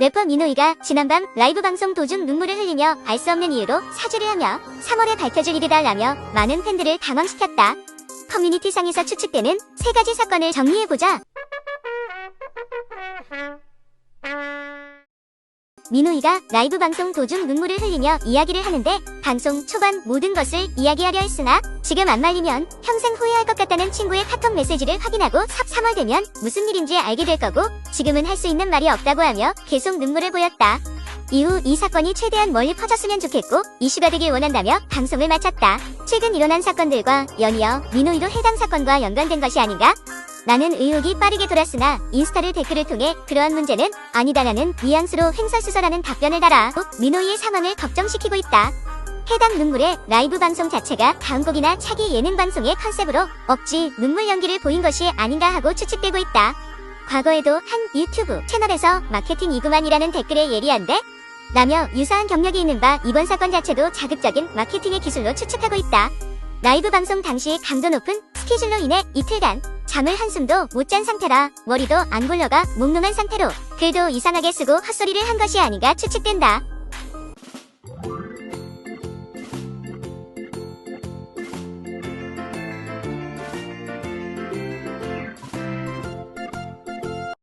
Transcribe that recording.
래퍼 민호이가 지난밤 라이브 방송 도중 눈물을 흘리며 알 수 없는 이유로 사죄를 하며 3월에 밝혀줄 일이다라며 많은 팬들을 당황시켰다. 커뮤니티상에서 추측되는 세 가지 사건을 정리해보자. 민호이가 라이브 방송 도중 눈물을 흘리며 이야기를 하는데 방송 초반 모든 것을 이야기하려 했으나 지금 안 말리면 평생 후회할 것 같다는 친구의 카톡 메시지를 확인하고 3월 되면 무슨 일인지 알게 될 거고 지금은 할 수 있는 말이 없다고 하며 계속 눈물을 보였다. 이후 이 사건이 최대한 멀리 퍼졌으면 좋겠고 이슈가 되길 원한다며 방송을 마쳤다. 최근 일어난 사건들과 연이어 민호이도 해당 사건과 연관된 것이 아닌가? 나는 의혹이 빠르게 돌았으나 인스타를 댓글을 통해 그러한 문제는 아니다라는 뉘앙스로 횡설수설하는 답변을 달아 민호이의 상황을 걱정시키고 있다. 해당 눈물의 라이브 방송 자체가 다음 곡이나 차기 예능 방송의 컨셉으로 억지 눈물 연기를 보인 것이 아닌가 하고 추측되고 있다. 과거에도 한 유튜브 채널에서 마케팅 이구만이라는 댓글에 예리한데? 라며 유사한 경력이 있는 바 이번 사건 자체도 자극적인 마케팅의 기술로 추측하고 있다. 라이브 방송 당시 강도 높은 스케줄로 인해 이틀간 잠을 한숨도 못 잔 상태라 머리도 안 굴러가 몽롱한 상태로 글도 이상하게 쓰고 헛소리를 한 것이 아닌가 추측된다.